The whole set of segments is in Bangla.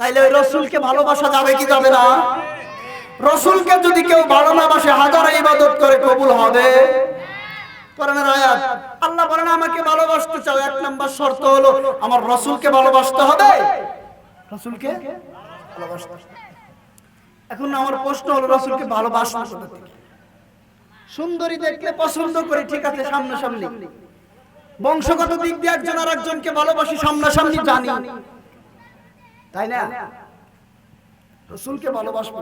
তাইলে ওই রসুলকে ভালোবাসা যাবে কি যাবে না? রসুলকে যদি কেউ ভালো না বাসে হাজার ইবাদত করে, কবুল হবে? আল্লাহ বলেন, আমাকে ভালোবাসতে চাও। এক নাম্বার শর্ত হলো, আমার রসুলকে ভালোবাসতে হবে। রসুলকে এখন আমার প্রশ্ন হলো, রসুলকে ভালোবাসতে সুন্দরী দেখলে পছন্দ করি, ঠিক আছে, সামনাসামনি। বংশগত দিক দিয়ে একজন আর একজনকে ভালোবাসি, সামনাসামনি জানি। তাই না রসুলকে ভালোবাসবো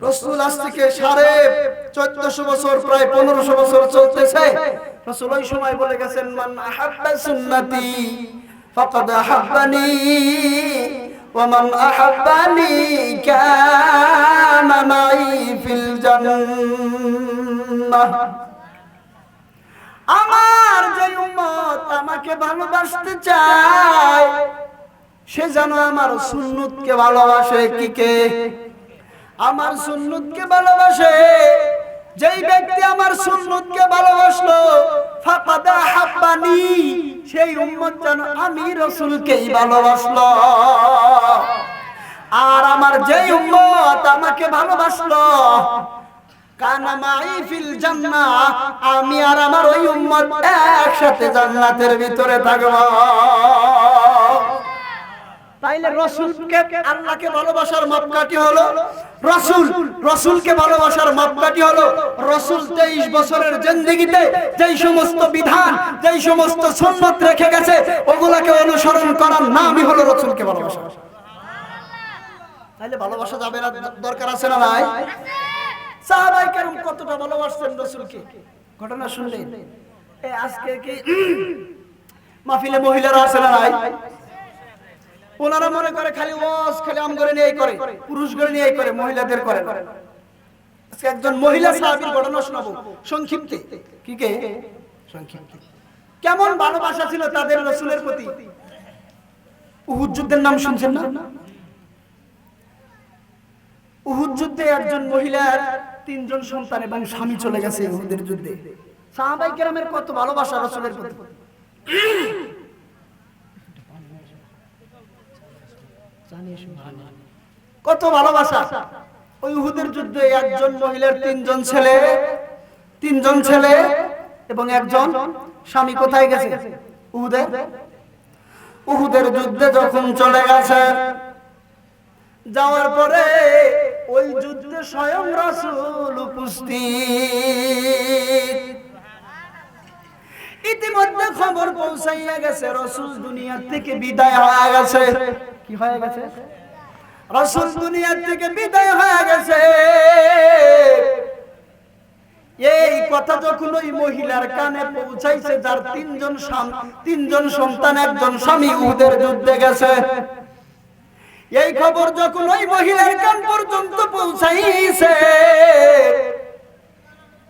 রসুল আজ থেকে সাড়ে চোদ্দশো বছর প্রায় পনেরোশো বছর চলতেছে রসুল ওই সময় বলে গেছেন মান আহাব্বা সুন্নতি ফাকাদ আহাব্বানি ومن أحبني كان معي في الجنة আমার যে উম্মত আমাকে ভালোবাসতে চায় সে যেন আমার সুন্নতকে ভালোবাসে কি কে? আমার সুন্নতকে ভালোবাসে। যেই ব্যক্তি আমার সুন্নতকে ভালোবাসলো, ফাকাদা হাব্বানি, সেই উম্মত যেন আমি রসুলকেই ভালোবাসলো। আর আমার যেই উম্মত আমাকে ভালোবাসলো আমি আর আমার ওই উম্মত একসাথে জান্নাতের ভিতরে থাকব। তাইলে রসুলকে আল্লাহকে ভালোবাসার মাপকাঠি হলো রসুল। রসুলকে ভালোবাসার মাপকাঠি হলো রসুল তেইশ বছরের জিন্দেগিতে যেই সমস্ত বিধান যেই সমস্ত সুন্নত রেখে গেছে ওগুলাকে অনুসরণ করার নামই হলো রসুলকে ভালোবাসা। তাইলে ভালোবাসা যাবে না দরকার আছে না নাই? সাহাবাই কেরম কতটা ভালোবাসতেন রসুলকে? ঘটনা শুনলেন। এই আজকে কি মাহফিলে মহিলারা আছে না নাই? ওনারা মনে করে খালি ওয়াজ, খালি আম করে নিয়ে করে, পুরুষ করে নিয়ে করে, মহিলাদের করে না। একজন মহিলা সাহাবীর ঘটনা শোনাবো, সংক্ষিপ্তে। কি কে? সংক্ষিপ্তে। কেমন ভালোবাসা ছিল তাদের রসুলের প্রতি? উহুদ যুদ্ধের নাম শুনছেন না? উহুদ যুদ্ধে একজন মহিলার তিনজন সন্তান এবং স্বামী চলে গেছে উহুদের যুদ্ধে। সাহাবাই কেরামের কত ভালোবাসা রসুলের প্রতি। কত ভালোবাসা। ওই উহুদের যুদ্ধে একজন মহিলার তিনজন ছেলে তিনজন ছেলে এবং একজন স্বামী কোথায় গেছে? উহুদে। উহুদের যুদ্ধে যখন চলে গেছে, যাওয়ার পরে ওই যুদ্ধে স্বয়ং রাসূল উপস্থিত। ইতিমধ্যে খবর পৌঁছাইয়া গেছে, রসুল দুনিয়ার থেকে বিদায় হয়ে গেছে। কি হয়ে গেছে? রসুল দুনিয়ার থেকে বিদায় হয়ে গেছে। এই কথা যখন ওই মহিলার কানে পৌঁছাইছে যার তিনজন তিনজন সন্তান একজন স্বামী উহুদের যুদ্ধে গেছে। এই খবর যখন ওই মহিলার কান পর্যন্ত পৌঁছাইছে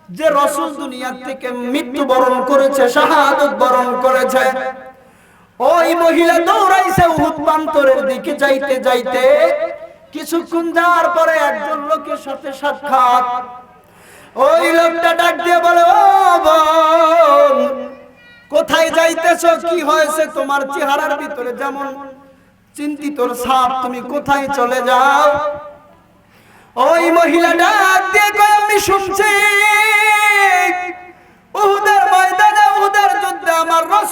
যে রসুল দুনিয়ার থেকে মৃত্যুবরণ করেছে শাহাদত বরণ করেছে। ওই মহিলা দৌড়াইছে উহুদ প্রান্তরের দিকে যাইতে যাইতে। কিছুক্ষণ যাওয়ার পরে একজন লোকের সাথে সাক্ষাৎ। ওই লোকটা ডাক দিয়ে বলে, ও বোন, কোথায় যাইতেছো? কি হয়েছে? তোমার চেহারার ভিতরে যেমন চিন্তিত সাপ তুমি কোথায় চলে যাও? ওই মহিলা ডাক দিয়ে আমি শুনছি। উহুদের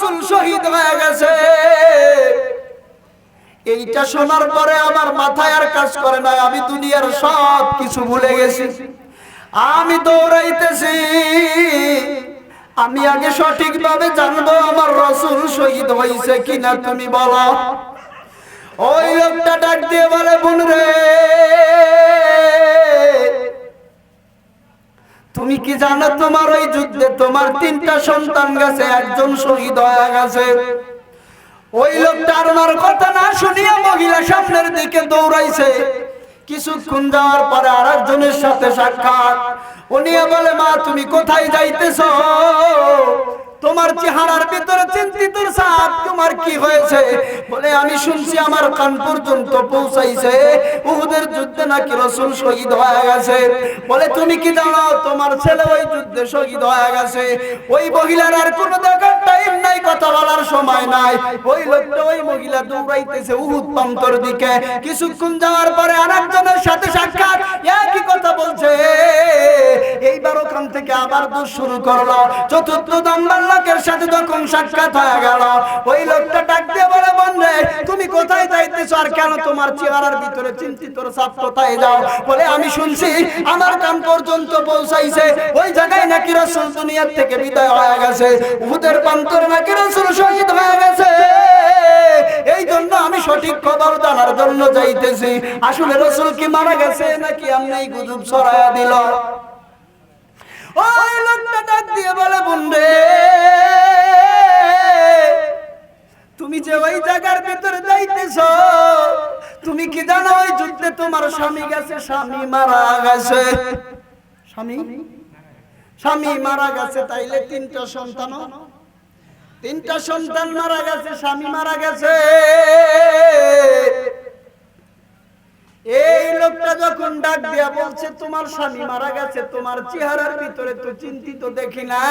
রসুল শহীদ হয়ে গেছে। এইটা শোনার পরে আমার মাথায় আর কাজ করে না আমি দুনিয়ার সব কিছু ভুলে গেছি। আমি দৌড়াইতেছি, আমি আগে সঠিকভাবে জানব আমার রসুল শহীদ হয়েছে কিনা, তুমি বলো। ওই লোকটা ডাক দিয়ে বলে, বোন রে কি জানো তোমার ওই যুদ্ধে তোমার তিনটা সন্তান গেছে, একজন শহীদ হয়ে গেছে। ওই লোকটা আর কথা না শুনিয়া মহিলা সামনের দিকে দৌড়াইছে। কিছুক্ষণ যাওয়ার পরে আর একজনের সাথে সাক্ষাৎ। উনি বলে, মা, তুমি কোথায় যাইতেছ? তোমার চেহারার ভিতরে চিন্তিত সাপ তোমার কি হয়েছে? বলে, আমি শুনছি আমার কান পর্যন্ত পৌঁছাইছে। উহুদের যুদ্ধে নাকি রসুল শহীদ হয়ে গেছে। বলে, তুমি কি জানো, তোমার ছেলে ওই যুদ্ধে শহীদ হয়ে গেছে। ওই মহিলার আর কোনো দেখার টাইম নাই, কথা বলার সময় নাই। ওই লোকটা ওই মহিলা দৌড়াইতেছে উহুদ প্রান্তর দিকে। কিছুক্ষণ যাওয়ার পরে আরেকজনের সাথে সাক্ষাৎ, একই কথা বলছে। এইবার ওখান থেকে আবার দোষ শুরু করল। চতুর্থ নাম্বার লোকের সাথে যখন সাক্ষাৎ হয়ে গেল, ওই লোকটা ডাক দিয়ে বলে, বন্ধে, তুমি কোথায় যাইতেছো আর কেন তোমার চেহারার ভিতরে চিন্তিত সাপ কোথায় যাও? বলে, আমি শুনছি আমার কান পর্যন্ত পৌঁছাইছে। ওই জায়গায় নাকি রসুল দুনিয়ার থেকে বিদায় হয়ে গেছে। উহুদের প্রান্তরে নাকি রসুল শহীদ হয়ে গেছে। এই জন্য আমি সঠিক খবর জানার জন্য যাইতেছি। আসলে রসুল কি মারা গেছে নাকি আমি এই গুজব ছড়ায়া দিল? ওই লোকটা ডাক দিয়ে বলে বন্ধে তুমি যে ওই জায়গার ভিতরে যাইতেছ, তুমি কি জানো ওই যুদ্ধে তোমার স্বামী গেছে? স্বামী মারা গেছে। স্বামী? স্বামী মারা গেছে, তাইলে তিনটা সন্তান। তিনটা সন্তান মারা গেছে, স্বামী মারা গেছে। যখন ডাক দিয়া বলছে, তোমার স্বামী মারা গেছে, তোমার চেহারার ভিতরে তো চিন্তিত দেখি না।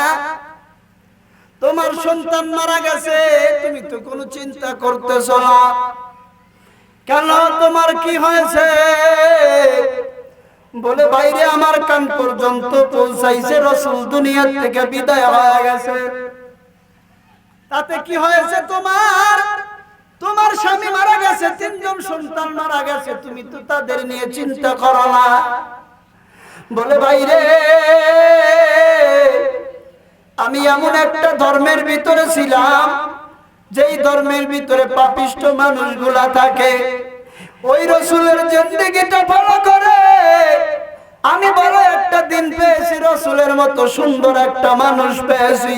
তোমার সন্তান মারা গেছে, তুমি তো কোনো চিন্তা করতেছ না। কেন, তোমার কি হয়েছে? বলে, বাইরে আমার কান পর্যন্ত পৌঁছাইছে, রসুল দুনিয়ার থেকে বিদায় হয়ে গেছে। তাতে কি হয়েছে তোমার? তোমার স্বামী মারা গেছে, তিনজন সন্তান মারা গেছে, তুমি তো তাদের নিয়ে চিন্তা করো না। বলে বাইরে আমি এমন একটা ধর্মের ভিতরে ছিলাম, যেই ধর্মের ভিতরে পাপিষ্ট মানুষগুলা থাকে। ওই রসুলের জিন্দগিটা ফলো করে আমি বড় একটা দিন পেয়েছি, রসুলের মতো সুন্দর একটা মানুষ পেয়েছি।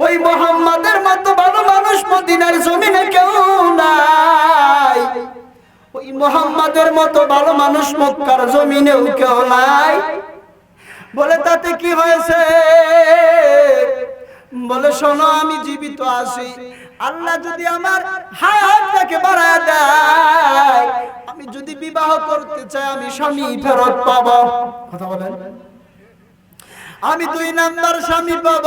ওই মোহাম্মদের মতো ভালো মানুষ মদিনার জমিনে কেউ নাই। ওই মোহাম্মদের মতো ভালো মানুষ মক্কার জমিনেও কেউ নাই। বলে, তাতে কি হয়েছে? বলে, শোনো, আমি জীবিত আছি। আল্লাহ যদি আমার হায়াতটাকে বাড়ায় দেয়, আমি যদি বিবাহ করতে চাই, আমি স্বামী ফেরত পাবো। কথা বলেন। আমি দুই নাম্বার স্বামী পাব।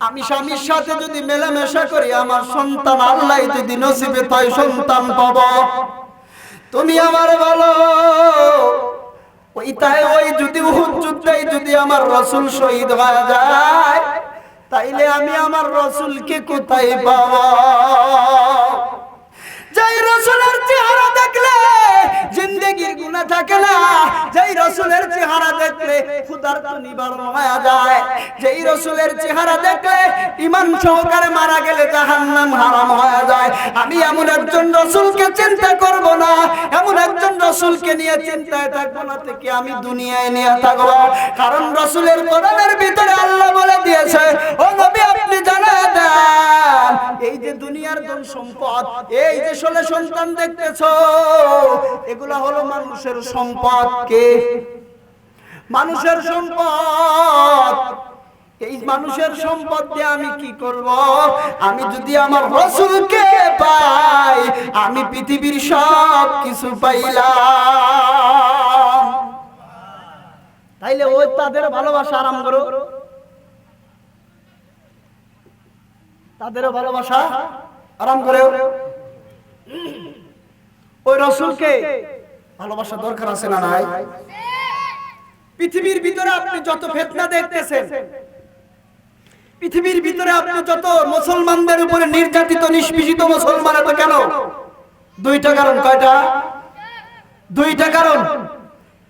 আমি স্বামীর সাথে যদি মেলামেশা করি আমার সন্তান আল্লাহ যদি নসিবে তাই সন্তান পাব। তুমি আমার বলো ওই তাই ওই যদি উহুদ যুদ্ধে যদি আমার রসুল শহীদ হয়ে যায় তাইলে আমি আমার রসুলকে কোথায় পাবো? যেই রসুলের চেহারা দেখলে মারা গেলে যায়। আমি এমন একজন রসুলকে চিন্তা করব না। এমন একজন রসুলকে নিয়ে চিন্তায় থাকব না থেকে আমি দুনিয়ায় নিয়ে থাকব। কারণ রসুলের কোরআনের ভিতরে আল্লাহ এই যে ষোলো সন্তান দেখতেছ এগুলা হলো মানুষের সম্পদ কে? মানুষের সম্পদ। এই মানুষের সম্পদ দিয়ে আমি কি করব? আমি যদি আমার রসুলকে পাই আমি পৃথিবীর সব কিছু পাইলাম। তাইলে ওই তাদের ভালোবাসা আরাম করো। তাদেরও ভালোবাসা আরাম করে। ওই রসুলকে ভালোবাসা দরকার আছে না নাই? পৃথিবীর ভিতরে আপনি যত ফেতনা দেখতেছেন, পৃথিবীর ভিতরে আপনি যত মুসলমানদের উপরে নির্যাতিত নিষ্পেষিত মুসলমান, এত কেন? দুইটা কারণ, কয়টা? দুইটা কারণ।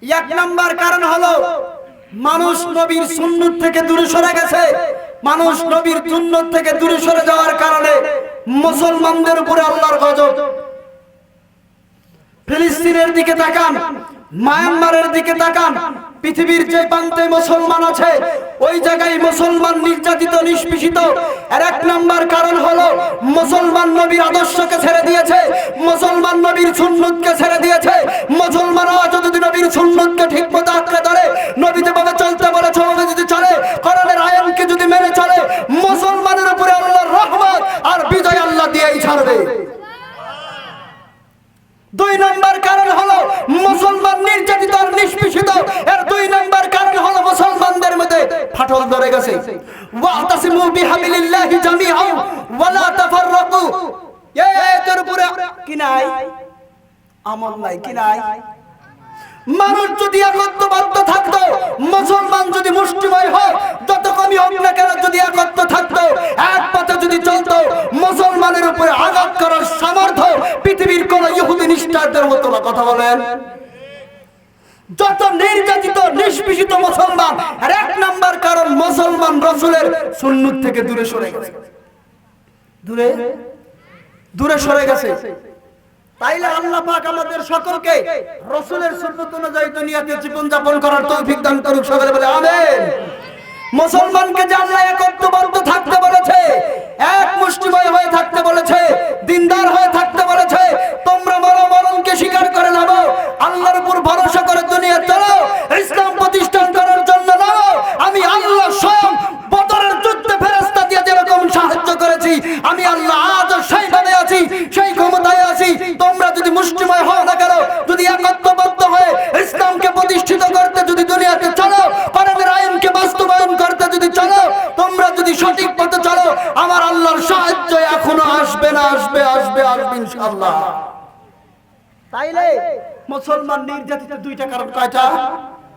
এক নাম্বার কারণ হলো, মানুষ নবীর সুন্নত থেকে দূরে সরে গেছে। মানুষ নবীর সুন্নত থেকে দূরে সরে যাওয়ার কারণে মুসলমানদের উপরে আল্লাহর গজব। ফিলিস্তিনের দিকে তাকান, মায়ানমারের দিকে তাকান, পৃথিবীর যে প্রান্তে মুসলমান আছে, ওই জায়গায় মুসলমান নির্যাতিত, নিষ্পেষিত। আর এক নাম্বার কারণ হলো, মুসলমান নবীর আদর্শকে ছেড়ে দিয়েছে, মুসলমান নবীর সুন্নতকে ছেড়ে দিয়েছে মুসলমানরা যদি নবীর সুন্নতকে ঠিক মতো আঁকড়ে ধরে নবী যেভাবে চলতে বলেছে ওভাবে যদি চলে কোরআনের আইনকে ছাড়বে দুই নম্বর কারণ হলো মুসলমান নির্যাতিত আর নিষ্পেষিত এর দুই নম্বর কারণ হলো মুসলমানদের মধ্যে ফাটল ধরে গেছে ওয়াতাসিমু বিহাবিলিল্লাহি জামিআন ওয়ালা তাফাররাকু। উপরে কি নাই? আমল নাই, কি নাই? মানুষ যদি থাকতো, মুসলমান যদি মুষ্টিময় হয় কমই হোক না কেন যদি একত্র থাকতো, এক পথে যদি চলতো, মুসলমানের উপরে আঘাত করার সামর্থ্য পৃথিবীর কোন ইহুদি নিষ্ঠারদের না, কথা বলেন। যত নির্যাতিত, নিষ্পেষিত মুসলমান, আর এক নাম্বার কারণ মুসলমান রসুলের সুন্নত থেকে দূরে সরে গেছে। দূরে? দূরে সরে গেছে। তাইলে আল্লাহ পাক আমাদের সকলকে রসুলের সুন্নত অনুযায়ী দুনিয়াতে জীবন যাপন করার তৌফিক দান করুক, সকলে বলে আমেন। মুসলমানকে যে আল্লাহ একত্রবদ্ধ থাকতে বলেছে, এক মুষ্টিময় হয়ে থাকতে বলেছে, দিনদার হয়ে আমি আল্লাহ আজও সেইভাবে আছি, সেই ক্ষমতায় আছি। তোমরা যদি মুষ্টিময় হও না কেন, যদি একত্রবদ্ধ হয়ে ইসলামকে প্রতিষ্ঠিত করতে যদি দুনিয়াতে চলো কোরআনের আইনকে বাস্তবায়ন করতে যদি চলো, তোমরা যদি সঠিক পথে চলো, আমার আল্লাহর সাহায্য এখনও আসবে না, আসবে আসবে আসবে ইনশাআল্লাহ। তাইলে মুসলমান নির্যাতিত দুইটা কারণ কয়টা?